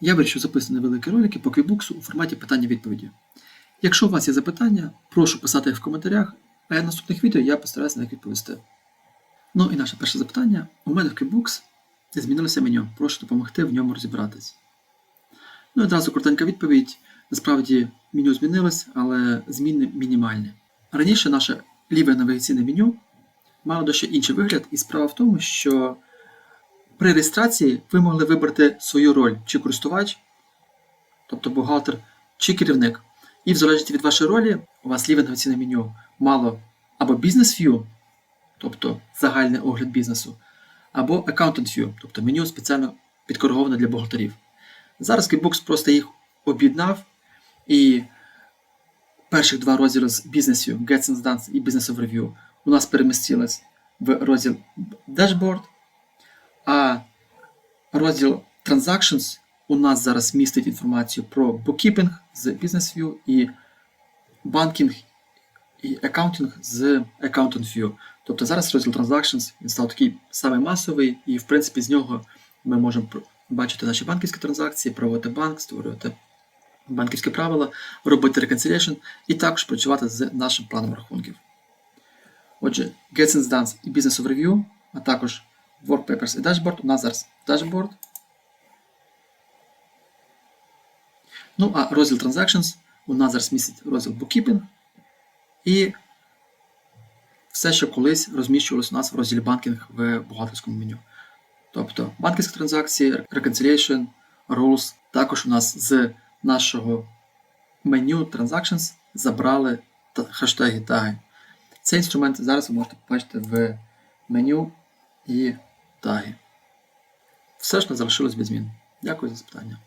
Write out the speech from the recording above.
Я вирішив записати невеликі ролики по QuickBooks у форматі питання-відповіді. Якщо у вас є запитання, прошу писати їх в коментарях, а в наступних відео я постараюся на них відповісти. Ну і наше перше запитання. У мене в QuickBooks змінилося меню. Прошу допомогти в ньому розібратись. Ну і одразу коротенька відповідь. Насправді меню змінилось, але зміни мінімальні. Раніше наше ліве навігаційне меню мало дещо інший вигляд, і справа в тому, що при реєстрації ви могли вибрати свою роль чи користувач, тобто бухгалтер, чи керівник. І в залежності від вашої ролі, у вас ліве навігаційне меню мало або Business View, тобто загальний огляд бізнесу, або Accountant View, тобто меню спеціально підкориговане для бухгалтерів. Зараз QuickBooks просто їх об'єднав і перших два розділи з Business View, Get Things Done і Business Overview у нас перемістились в розділ Dashboard, а розділ Transactions у нас зараз містить інформацію про bookkeeping з Business View і банкінг і accounting з Accountant View. Тобто зараз розділ Transactions він став такий самий масовий, і в принципі з нього ми можемо бачити наші банківські транзакції, проводити банк, створювати банківські правила, робити reconciliation і також працювати з нашим планом рахунків. Отже, Get Things Done і Business Overview, а також Work Papers і Dashboard. У нас зараз Dashboard. Ну, а розділ Transactions у нас зараз містить розділ Bookkeeping і все, що колись розміщувалось у нас в розділі банкінг в бухгалтерському меню. Тобто банківські транзакції, Reconciliation, Rules. Також у нас з нашого меню Transactions забрали хештеги таги. Цей інструмент зараз ви можете побачити в меню і таги. Все ж не залишилось без змін. Дякую за запитання.